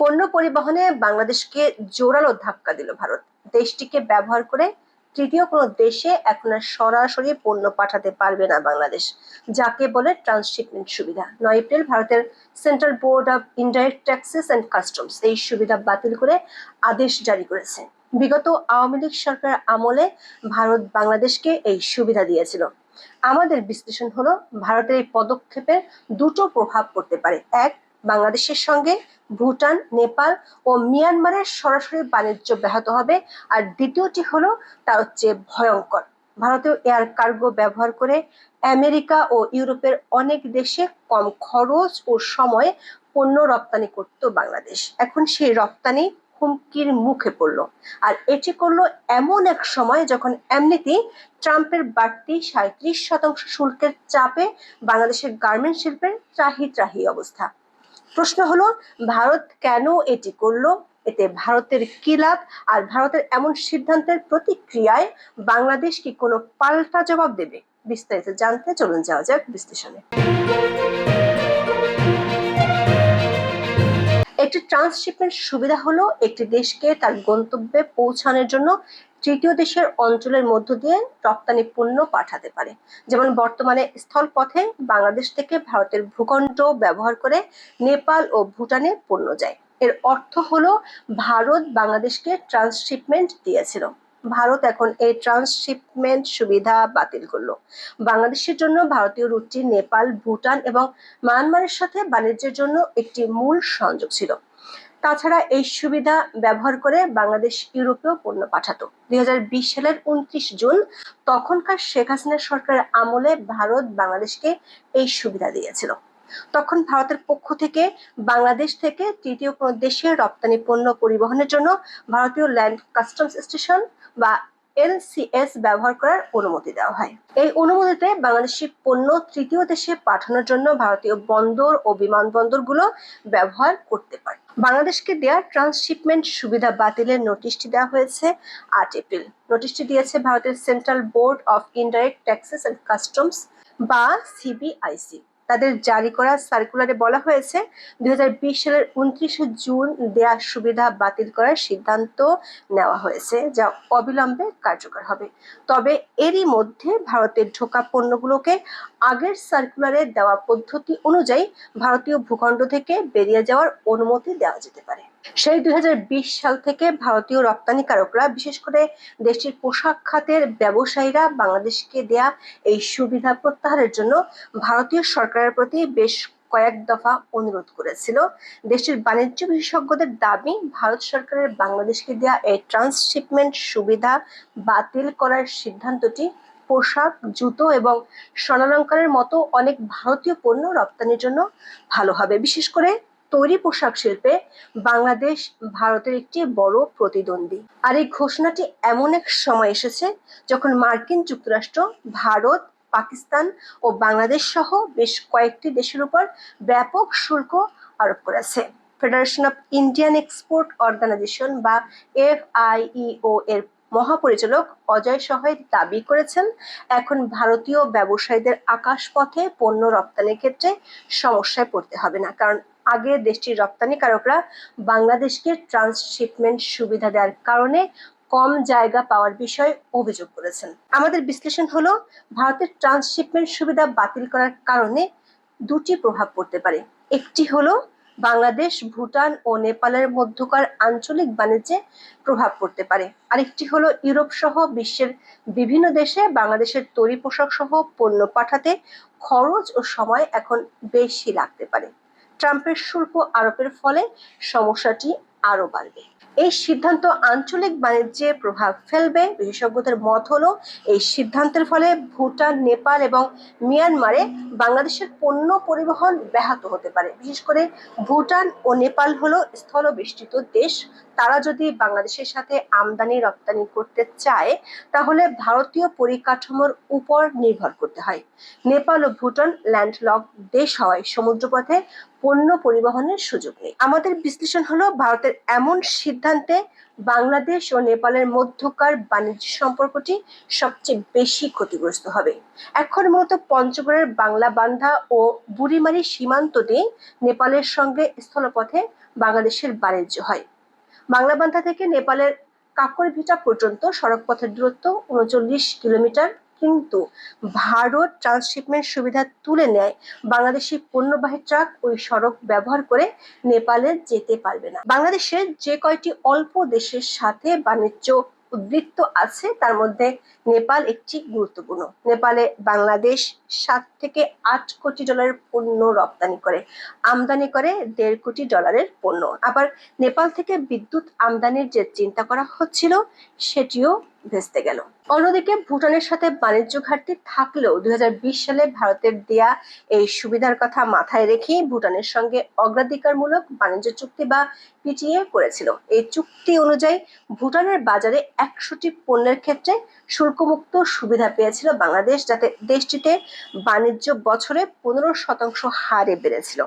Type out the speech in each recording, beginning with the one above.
পণ্য পরিবহনে বাংলাদেশকে জোরালো ধাক্কা দিল ভারত। দেশটিকে ব্যবহার করে তৃতীয় কোনো দেশে এখন আর সরাসরি পণ্য পাঠাতে পারবে না বাংলাদেশ, যাকে বলে ট্রান্সশিপমেন্ট সুবিধা। নয় এপ্রিল ভারতের Central Board of Indirect Taxes and Customs এই সুবিধা বাতিল করে আদেশ জারি করেছে। বিগত আওয়ামী লীগ সরকার আমলে ভারত বাংলাদেশকে এই সুবিধা দিয়েছিল। আমাদের বিশ্লেষণ হলো, ভারতের এই পদক্ষেপের দুটো প্রভাব পড়তে পারে। এক বাংলাদেশের সঙ্গে ভুটান, নেপাল ও মিয়ানমারের সরাসরি বাণিজ্য ব্যাহত হবে। আর দ্বিতীয়টি হলো, তা হচ্ছে ভয়ঙ্কর। ভারতীয় এয়ার কার্গো ব্যবহার করে আমেরিকা ও ইউরোপের অনেক দেশে কম খরচ ও সময়ে পণ্য রপ্তানি করত বাংলাদেশ। এখন সেই রপ্তানি হুমকির মুখে পড়ল। আর এটি করল এমন এক সময় যখন এমনিতেই ট্রাম্পের বাড়তি সাঁত্রিশ শতাংশ শুল্কের চাপে বাংলাদেশের গার্মেন্ট শিল্পের ত্রাহি ত্রাহি অবস্থা। প্রশ্ন হলো, ভারত কেন এটি করল? এতে ভারতের কি লাভ? আর ভারতের এমন সিদ্ধান্তের প্রতিক্রিয়ায় বাংলাদেশ কি কোনো পাল্টা জবাব দেবে? বিস্তারিত জানতে চলুন যাওয়া যাক বিশ্লেষণে। একটি ট্রান্সশিপমেন্ট সুবিধা হলো, একটি দেশকে তার গন্তব্যে পৌঁছানোর জন্য তৃতীয় দেশের অঞ্চলের মধ্য দিয়ে রপ্তানি পণ্য পাঠাতে পারে। যেমন বর্তমানে স্থলপথে বাংলাদেশ থেকে ভারতের ভূখণ্ড ব্যবহার করে নেপাল ও ভুটানে পণ্য যায়। এর অর্থ হলো ভারত বাংলাদেশকে ট্রান্সশিপমেন্ট দিয়েছিল। ভারত এখন এই ট্রান্সশিপমেন্ট সুবিধা বাতিল করল। বাংলাদেশের জন্য ভারতীয় রুটটি নেপাল, ভুটান এবং মায়ানমারের সাথে বাণিজ্যের জন্য একটি মূল সংযোগ ছিল। তাছাড়া এই সুবিধা ব্যবহার করে বাংলাদেশ ইউরোপেও পণ্য পাঠাতো। দুই সালের উনত্রিশ জুন তখনকার শেখ হাসিনা সরকারের আমলে ভারত বাংলাদেশকে এই সুবিধা দিয়েছিল। তখন ভারতের পক্ষ থেকে বাংলাদেশ থেকে তৃতীয় কোনো দেশে রপ্তানি পণ্য পরিবহনের জন্য ভারতীয় ল্যান্ড কাস্টমস স্টেশন বা এলসিএস ব্যবহার করার অনুমতি দেওয়া হয়। এই অনুমতিতে বাংলাদেশি পণ্য তৃতীয় দেশে পাঠানোর জন্য ভারতীয় বন্দর ও বিমানবন্দরগুলো ব্যবহার করতে পারে বাংলাদেশকে দেয়া ট্রান্সশিপমেন্ট সুবিধা বাতিলের নোটিশটি দেওয়া হয়েছে আট এপ্রিল। নোটিশটি দিয়েছে ভারতের Central Board of Indirect Taxes and Customs বা সিবিআইসি। তাদের জারি করা সার্কুলারে বলা হয়েছে দুই হাজার বিশ সালের উনত্রিশে জুন দেয়া সুবিধা বাতিল করার সিদ্ধান্ত নেওয়া হয়েছে, যা অবিলম্বে কার্যকর হবে। তবে এরই মধ্যে ভারতের ঢোকা পণ্যগুলোকে আগের সার্কুলারে দেওয়া পদ্ধতি অনুযায়ী ভারতীয় ভূখণ্ড থেকে বেরিয়ে যাওয়ার অনুমতি দেওয়া যেতে পারে। সেই দুই হাজার বিশ সাল থেকে ভারতীয় রপ্তানিকারকরা বিশেষ করে দেশটির পোশাক খাতের ব্যবসায়ীরা বাংলাদেশকে দেয়া এই সুবিধা প্রত্যাহারের জন্য ভারতীয় সরকারের প্রতি বেশ কয়েক দফা অনুরোধ করেছিল। দেশটির বাণিজ্য বিশেষজ্ঞদের দাবি, ভারত সরকারের বাংলাদেশকে দেয়া এই ট্রান্সশিপমেন্ট সুবিধা বাতিল করার সিদ্ধান্তটি পোশাক, জুতো এবং স্বর্ণালঙ্কারের মতো অনেক ভারতীয় পণ্য রপ্তানির জন্য ভালো হবে। বিশেষ করে তৈরি পোশাক শিল্পে বাংলাদেশ ভারতের একটি বড় প্রতিদ্বন্দ্বী। আর এই ঘোষণাটি এমন এক সময় এসেছে যখন মার্কিন যুক্তরাষ্ট্র, ভারত, পাকিস্তান ও বাংলাদেশ সহ বেশ কয়েকটি দেশের উপর ব্যাপক শুল্ক আরোপ করেছে। Federation of Indian Export Organisation বা এফআইইও এর মহাপরিচালক অজয় সহায় দাবি করেছেন, এখন ভারতীয় ব্যবসায়ীদের আকাশপথে পণ্য রপ্তানির ক্ষেত্রে সমস্যায় পড়তে হবে না। কারণ আগে দেশটির রপ্তানিকারকরা বাংলাদেশকে ট্রান্সশিপমেন্ট সুবিধা দেওয়ার কারণে কম জায়গা পাওয়ার বিষয়ে অভিযোগ করেছেন। আমাদের বিশ্লেষণ হলো, ভারতের ট্রান্সশিপমেন্ট সুবিধা বাতিল করার কারণে দুটি প্রভাব পড়তে পারে। একটি হলো, বাংলাদেশ, ভুটান ও নেপালের মধ্যকার আঞ্চলিক বাণিজ্যে প্রভাব পড়তে পারে। আরেকটি হলো, ইউরোপ সহ বিশ্বের বিভিন্ন দেশে বাংলাদেশের তৈরি পোশাক সহ পণ্য পাঠাতে খরচ ও সময় এখন বেশি লাগতে পারে। ট্রাম্পের শুল্ক আরোপের ফলে সমস্যাটি আরও বাড়বে। এই সিদ্ধান্ত আঞ্চলিক বাণিজ্যে প্রভাব ফেলবে। বিশেষজ্ঞদের মত হলো, এই সিদ্ধান্তের ফলে ভুটান, নেপাল এবং মিয়ানমারে বাংলাদেশের পণ্য পরিবহন ব্যাহত হতে পারে। বিশেষ করে ভুটান ও নেপাল হলো স্থলবেষ্টিত দেশ। তারা যদি বাংলাদেশের সাথে আমদানি, রপ্তানি করতে চায়, তাহলে ভারতীয় পরিকাঠামোর উপর নির্ভর করতে হয়। নেপাল ও ভুটান ল্যান্ডলক দেশ হওয়ায় সমুদ্রপথে পণ্য পরিবহনের সুযোগ নেই। আমাদের বিশ্লেষণ হলো, ভারতের এমন সিদ্ধান্তে বাংলাদেশ ও নেপালের মধ্যকার বাণিজ্য সম্পর্কটি সবচেয়ে বেশি ক্ষতিগ্রস্ত হবে। এখন মূলত পঞ্চগড়ের বাংলা বান্ধা ও বুড়িমারি সীমান্ত দিয়ে নেপালের সঙ্গে স্থলপথে বাংলাদেশের বাণিজ্য হয়। বাংলা বান্ধা থেকে নেপালের কাকরভিটা পর্যন্ত সড়কপথের দূরত্ব উনচল্লিশ কিলোমিটার। কিন্তু ভারত ট্রান্সশিপমেন্ট সুবিধা তুলে নেয় বাংলাদেশি পণ্যবাহী ট্রাক ওই সড়ক ব্যবহার করে নেপালে যেতে পারবে না। বাংলাদেশের যে কয়টি অল্প দেশের সাথে বাণিজ্য উদ্বৃত্ত আছে, তার মধ্যে নেপাল একটি গুরুত্বপূর্ণ। নেপালে বাংলাদেশ সাত থেকে আট কোটি ডলারের পণ্য রপ্তানি করে। আমদানি করে দেড় কোটি ডলারের পণ্য। আবার নেপাল থেকে বিদ্যুৎ আমদানির যে চিন্তা করা হচ্ছিল, সেটিও ভেস্তে গেল। অন্যদিকে ভুটানের সাথে বাণিজ্য ঘাটতি থাকলেও দুই হাজার বিশ সালে ভারতের দেয়া এই সুবিধার কথা মাথায় রেখেই ভুটানের সঙ্গে অগ্রাধিকারমূলক বাণিজ্য চুক্তি বা পিটিএ করেছিল। এই চুক্তি অনুযায়ী ভুটানের বাজারে একশোটি পণ্যের ক্ষেত্রে শুল্কমুক্ত সুবিধা পেয়েছিল বাংলাদেশ, যাতে দেশটিতে বাণিজ্য বছরে পনেরো শতাংশ হারে বেড়েছিল।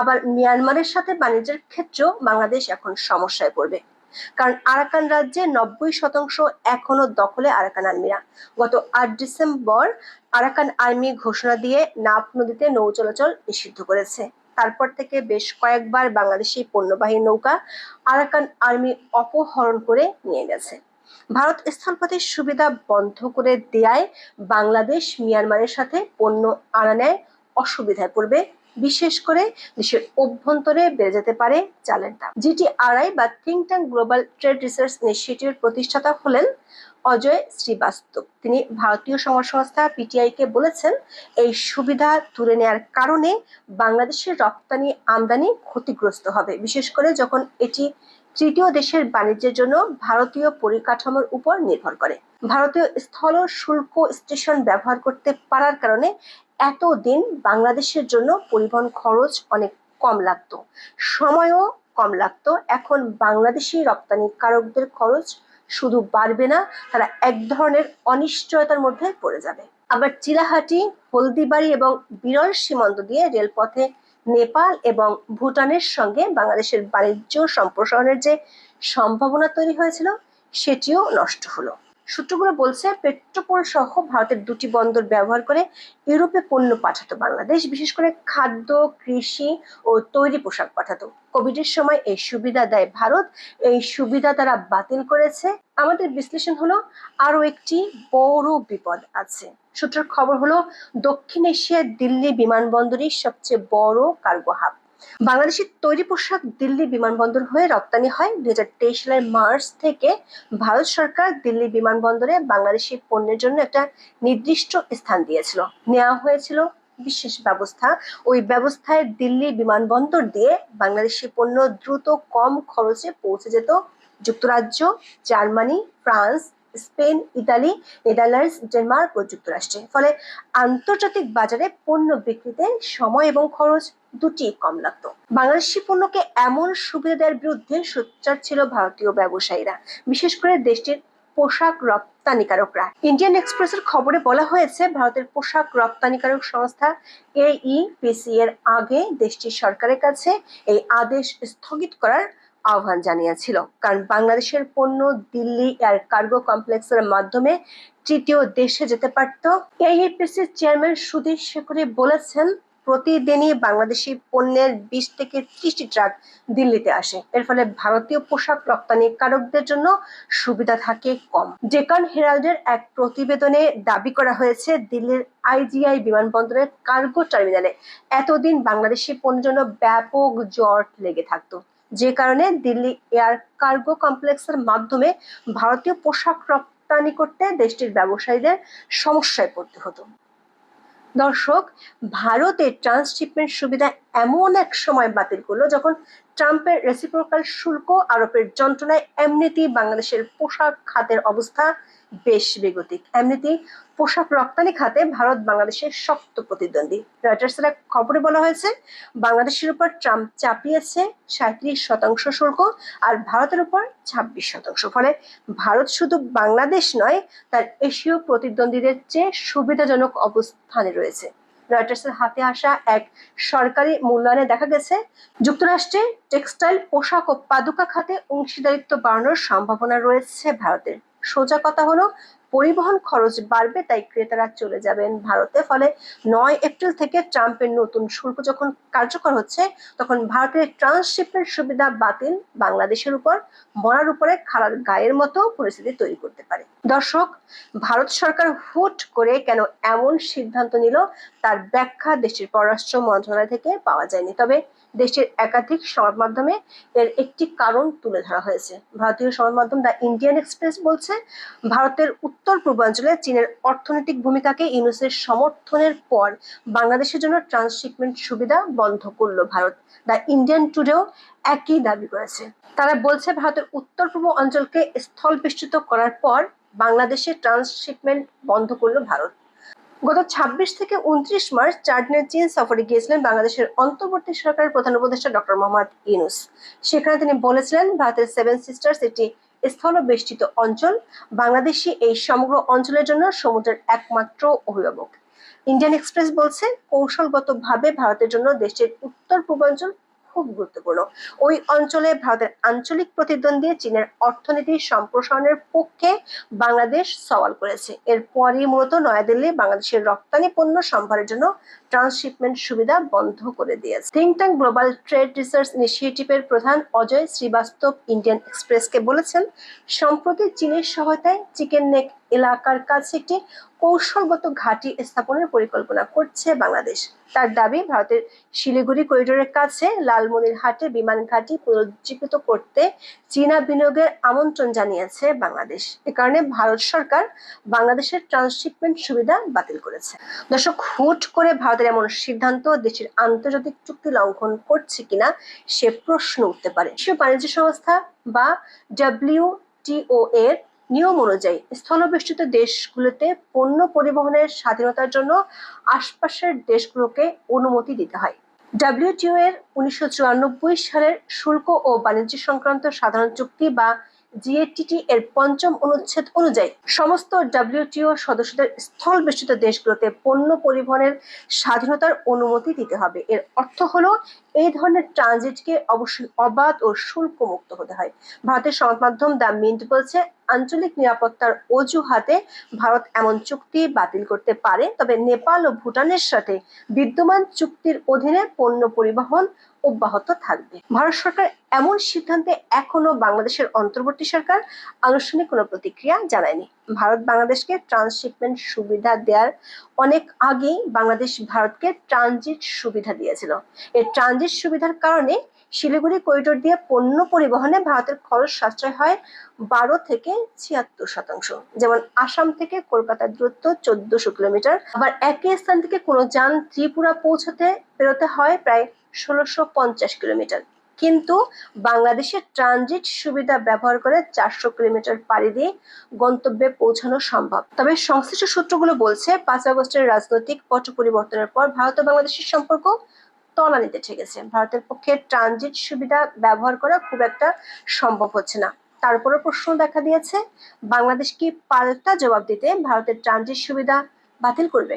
আবার মিয়ানমারের সাথে বাণিজ্যের ক্ষেত্রেও বাংলাদেশ এখন সমস্যায় পড়বে। কারণ আরাকান রাজ্যে নব্বই শতাংশ এখনও দখলে আরাকান আর্মিরা। গত আট ডিসেম্বর আরাকান আর্মি ঘোষণা দিয়ে নাফ নদীতে নৌ চলাচল নিষিদ্ধ করেছে। তারপর থেকে বেশ কয়েকবার বাংলাদেশি পণ্যবাহী নৌকা আরাকান আর্মি অপহরণ করে নিয়ে গেছে। ভারত স্থলপথের সুবিধা বন্ধ করে দেয়ায় বাংলাদেশ মিয়ানমারের সাথে পণ্য আনা নেয় অসুবিধায় পড়বে বিশেষ করে দেশের অভ্যন্তরে বেড়ে যেতে পারে চালের দাম। জিটিআরআই বা think tank Global Trade Research ইনস্টিটিউটের প্রতিষ্ঠাতা হলেন অজয় শ্রীবাস্তব। তিনি ভারতীয় সমাজ সংস্থা পিটিআই কে বলেছেন, এই সুবিধা তুলে নেওয়ার কারণে বাংলাদেশের রপ্তানি আমদানি ক্ষতিগ্রস্ত হবে। বিশেষ করে যখন এটি তৃতীয় দেশের বাণিজ্যের জন্য ভারতীয় পরিকাঠামোর উপর নির্ভর করে। ভারতীয় স্থল শুল্ক স্টেশন ব্যবহার করতে পারার কারণে এতদিন বাংলাদেশের জন্য পরিবহন খরচ অনেক কম লাগতো। সময়ও কম লাগতো। এখন বাংলাদেশি রপ্তানিকারকদের খরচ শুধু বাড়বে না, তারা এক ধরনের অনিশ্চয়তার মধ্যে পড়ে যাবে। আবার চিলাহাটি, হলদিবাড়ি এবং বিরল সীমান্ত দিয়ে রেলপথে নেপাল এবং ভুটানের সঙ্গে বাংলাদেশের বাণিজ্য সম্প্রসারণের যে সম্ভাবনা তৈরি হয়েছিল, সেটিও নষ্ট হলো। সূত্রগুলো বলছে, পেট্রোপোল সহ ভারতের দুটি বন্দর ব্যবহার করে ইউরোপে পণ্য পাঠাতো বাংলাদেশ। বিশেষ করে খাদ্য, কৃষি ও তৈরি পোশাক পাঠাতো। কোভিডের সময় এই সুবিধা দেয় ভারত। এই সুবিধা তারা বাতিল করেছে। আমাদের বিশ্লেষণ হলো আরও একটি বড় বিপদ আছে। সূত্রের খবর হলো, দক্ষিণ এশিয়ার দিল্লি বিমানবন্দরই সবচেয়ে বড় কার্গো হাব। বাংলাদেশের তৈরি পোশাক দিল্লি বিমানবন্দর হয়ে রপ্তানি হয়। দুই হাজার তেইশ সালের মার্চ থেকে ভারত সরকার দিল্লি বিমানবন্দরে বাংলাদেশি পণ্যের জন্য একটা নির্দিষ্ট স্থান দিয়েছিল। নেওয়া হয়েছিল বিশেষ ব্যবস্থা। ওই ব্যবস্থায় দিল্লি বিমানবন্দর দিয়ে বাংলাদেশি পণ্য দ্রুত কম খরচে পৌঁছে যেত। যুক্তরাজ্য, Germany, France, Spain, Italy, Netherlands, Denmark ও যুক্তরাষ্ট্রে। ফলে আন্তর্জাতিক বাজারে পণ্য বিক্রিতে সময় এবং খরচ দুটি কম লাগতো। বাংলাদেশি পণ্যকে এমন সুবিধা দেওয়ার বিরুদ্ধে সোচ্চার ছিল ভারতীয় ব্যবসায়ীরা, বিশেষ করে দেশটির পোশাক রপ্তানিকারকরা। ইন্ডিয়ান এক্সপ্রেসের খবরে বলা হয়েছে, ভারতের পোশাক রপ্তানিকারক সংস্থা এইইপিসি এর আগে দেশটির সরকারের কাছে এই আদেশ স্থগিত করার আহ্বান জানিয়েছিল। কারণ বাংলাদেশের পণ্য দিল্লি এয়ার কার্গো কমপ্লেক্সের মাধ্যমে তৃতীয় দেশে যেতে পারত। এইএপিসির চেয়ারম্যান সুধীর শেখরে বলেছেন প্রতিদিনই বাংলাদেশি পণ্যের বিশ থেকে ত্রিশটি ট্রাক দিল্লিতে আসে। এর ফলে ভারতীয় পোশাক রপ্তানিকারকদের জন্য সুবিধা থাকে কম। ডেকান হেরাল্ডের এক প্রতিবেদনে দাবি করা হয়েছে, দিল্লির আইজিআই বিমানবন্দরের কার্গো টার্মিনালে এতদিন বাংলাদেশি পণ্যের জন্য ব্যাপক জট লেগে থাকতো। যে কারণে দিল্লি এয়ার কার্গো কমপ্লেক্সের মাধ্যমে ভারতীয় পোশাক রপ্তানি করতে দেশটির ব্যবসায়ীদের সমস্যায় পড়তে হতো। দর্শক ভারতের ট্রান্সশিপমেন্ট সুবিধা এমন এক সময় বাতিল করল যখন ট্রাম্পের রেসিপ্রোকাল শুল্ক আরোপের যন্ত্রণায় এমনিতেই বাংলাদেশের পোশাক খাতের অবস্থা বেশ বেগতিক। এমনিতেই পোশাক রপ্তানি খাতে ভারত বাংলাদেশের শক্ত প্রতিদ্বন্দ্বী। রয়টার্সের এক খবরে বলা হয়েছে, বাংলাদেশের উপর ট্রাম্প চাপিয়েছে সাঁত্রিশ শতাংশ শুল্ক আর ভারতের উপর ছাব্বিশ শতাংশ। ফলে ভারত শুধু বাংলাদেশ নয়, তার এশীয় প্রতিদ্বন্দ্বীদের চেয়ে সুবিধাজনক অবস্থানে রয়েছে। রয়টার্সের হাতে আসা এক সরকারি মূল্যায়নে দেখা গেছে, যুক্তরাষ্ট্রে টেক্সটাইল পোশাক ও পাদুকা খাতে অংশীদারিত্ব বাড়ানোর সম্ভাবনা রয়েছে ভারতের সোজা কথা হলো, পরিবহন খরচ বাড়বে তাই ক্রেতারা চলে যাবেন ভারতে। ফলে নয় এপ্রিল থেকে ট্রাম্পের নতুন শুল্ক যখন কার্যকর হচ্ছে, তখন ভারতের ট্রান্সশিপের সুবিধা বাতিল বাংলাদেশের উপর। মরার উপরে খাড়ার গায়ের মতো পরিস্থিতি তৈরি করতে পারে। দর্শক, ভারত সরকার হুট করে কেন এমন সিদ্ধান্ত নিল তার ব্যাখ্যা দেশের পররাষ্ট্র মন্ত্রণালয় থেকে পাওয়া যায়নি। তবে দেশের একাধিক সংবাদ মাধ্যমে এর একটি কারণ তুলে ধরা হয়েছে। ভারতীয় সংবাদ মাধ্যম দ্য ইন্ডিয়ান এক্সপ্রেস বলছে, ভারতের উত্তর পূর্বাঞ্চলে চীনের অর্থনৈতিক ভূমিকাকে ইউনুসের সমর্থনের পর বাংলাদেশের জন্য ট্রান্সশিপমেন্ট সুবিধা বন্ধ করল ভারত। দ্য ইন্ডিয়ান টুডেও একই দাবি করেছে। তারা বলছে, ভারতের উত্তর পূর্ব অঞ্চলকে স্থল বেষ্টিত করার পর বাংলাদেশে ট্রান্সশিপমেন্ট বন্ধ করল ভারত। গত ২৬ থেকে উনত্রিশ মার্চ চার দিনের চীন সফরে গিয়েছিলেন বাংলাদেশের অন্তর্বর্তী সরকারের প্রধান উপদেষ্টা ডক্টর মোহাম্মদ ইউনুস। সেখানে তিনি বলেছিলেন, ভারতের সেভেন সিস্টার্স একটি স্থল বেষ্টিত অঞ্চল। বাংলাদেশি এই সমগ্র অঞ্চলের জন্য সমুদ্রের একমাত্র অভিভাবক। ইন্ডিয়ান এক্সপ্রেস বলছে, কৌশলগতভাবে ভারতের জন্য দেশের উত্তর পূর্বাঞ্চল খুব গুরুত্বপূর্ণ। ওই অঞ্চলে ভারতের আঞ্চলিক প্রতিদ্বন্দ্বী চীনের অর্থনীতির সম্প্রসারণের পক্ষে বাংলাদেশ সওয়াল করেছে। এরপরই মূলত নয়াদিল্লি বাংলাদেশের রপ্তানি পণ্য সম্ভারের জন্য ট্রান্সশিপমেন্ট সুবিধা বন্ধ করে দিয়েছে। Think tank Global Trade Research ইনিশিয়েটিভের প্রধান অজয় শ্রীবাস্তব ইন্ডিয়ান এক্সপ্রেসকে বলেছেন, সম্প্রতি চীনের সহায়তায় চিকেন নেক এলাকার কাছে একটি কৌশলগত ঘাঁটি স্থাপনের পরিকল্পনা করছে বাংলাদেশ। তার দাবি, ভারতের শিলিগুড়ি করিডোরের কাছে লালমনিরহাটে বিমান ঘাঁটি পুনরুজ্জীবিত করতে চীনা বিনিয়োগের আমন্ত্রণ জানিয়েছে বাংলাদেশ। এ কারণে ভারত সরকার বাংলাদেশের ট্রান্সশিপমেন্ট সুবিধা বাতিল করেছে। দর্শক, হুট করে ভারতের এমন সিদ্ধান্ত দেশের আন্তর্জাতিক চুক্তি লঙ্ঘন করছে কিনা সে প্রশ্ন উঠতে পারে। বিশ্ব বাণিজ্য সংস্থা বা ডাব্লিউটিও এর নিয়ম অনুযায়ী স্থলবেষ্টিত দেশগুলোতে পণ্য পরিবহনের স্বাধীনতার জন্য আশপাশের দেশগুলোকে অনুমতি দিতে হয়। ডাব্লিউটিও এর উনিশশো সালের শুল্ক ও বাণিজ্য সংক্রান্ত সাধারণ চুক্তি বা জিএটিটি এর পঞ্চম অনুচ্ছেদ অনুযায়ী সমস্ত ডাব্লিউটিও সদস্যদের স্থল বেষ্টিত দেশগুলোতে পণ্য পরিবহনের স্বাধীনতার অনুমতি দিতে হবে। এর অর্থ হলো এই ধরনের ট্রানজিটকে অবশ্যই অবাধ ও শুল্ক মুক্ত হতে হয়। ভারতের সংবাদ মাধ্যম দ্য মিন্ট বলছে, আঞ্চলিক নিরাপত্তার অজুহাতে ভারত এমন চুক্তি বাতিল করতে পারে, তবে নেপাল ও ভুটানের সাথে বিদ্যমান চুক্তির অধীনে পণ্য পরিবহন অব্যাহত থাকবে। ভারত সরকার এমন সিদ্ধান্তে এখনও বাংলাদেশের অন্তর্বর্তী সরকার আনুষ্ঠানিক কোনো প্রতিক্রিয়া জানায়নি। ভারত বাংলাদেশকে ট্রান্সশিপমেন্ট সুবিধা দেওয়ার অনেক আগেই বাংলাদেশ ভারতকে ট্রানজিট সুবিধা দিয়েছিল। এই ট্রানজিট সুবিধার কারণে শিলিগুড়ি করিডোর দিয়ে পণ্য পরিবহনে ভারতের খরচ সাশ্রয় হয় বারো থেকে ছিয়াত্তর শতাংশ। যেমন আসাম থেকে কলকাতার দূরত্ব চোদ্দশো কিলোমিটার। আবার একই স্থান থেকে কোনো যান ত্রিপুরা পৌঁছতে বেরোতে হয় প্রায় ষোলোশো পঞ্চাশ কিলোমিটার। কিন্তু বাংলাদেশের ট্রানজিট সুবিধা ব্যবহার করে চারশো কিলোমিটার পাড়ি দিয়ে গন্তব্যে পৌঁছানো সম্ভব। তবে সংশ্লিষ্ট সূত্রগুলো বলছে, পাঁচ আগস্টের রাজনৈতিক পট পরিবর্তনের পর ভারত ও বাংলাদেশের সম্পর্ক তলানিতে ঠেকেছে। ভারতের পক্ষে ট্রানজিট সুবিধা ব্যবহার করা খুব একটা সম্ভব হচ্ছে না। তারপরে প্রশ্ন দেখা দিয়েছে, বাংলাদেশ কি পাল্টা জবাব দিতে ভারতের ট্রানজিট সুবিধা বাতিল করবে?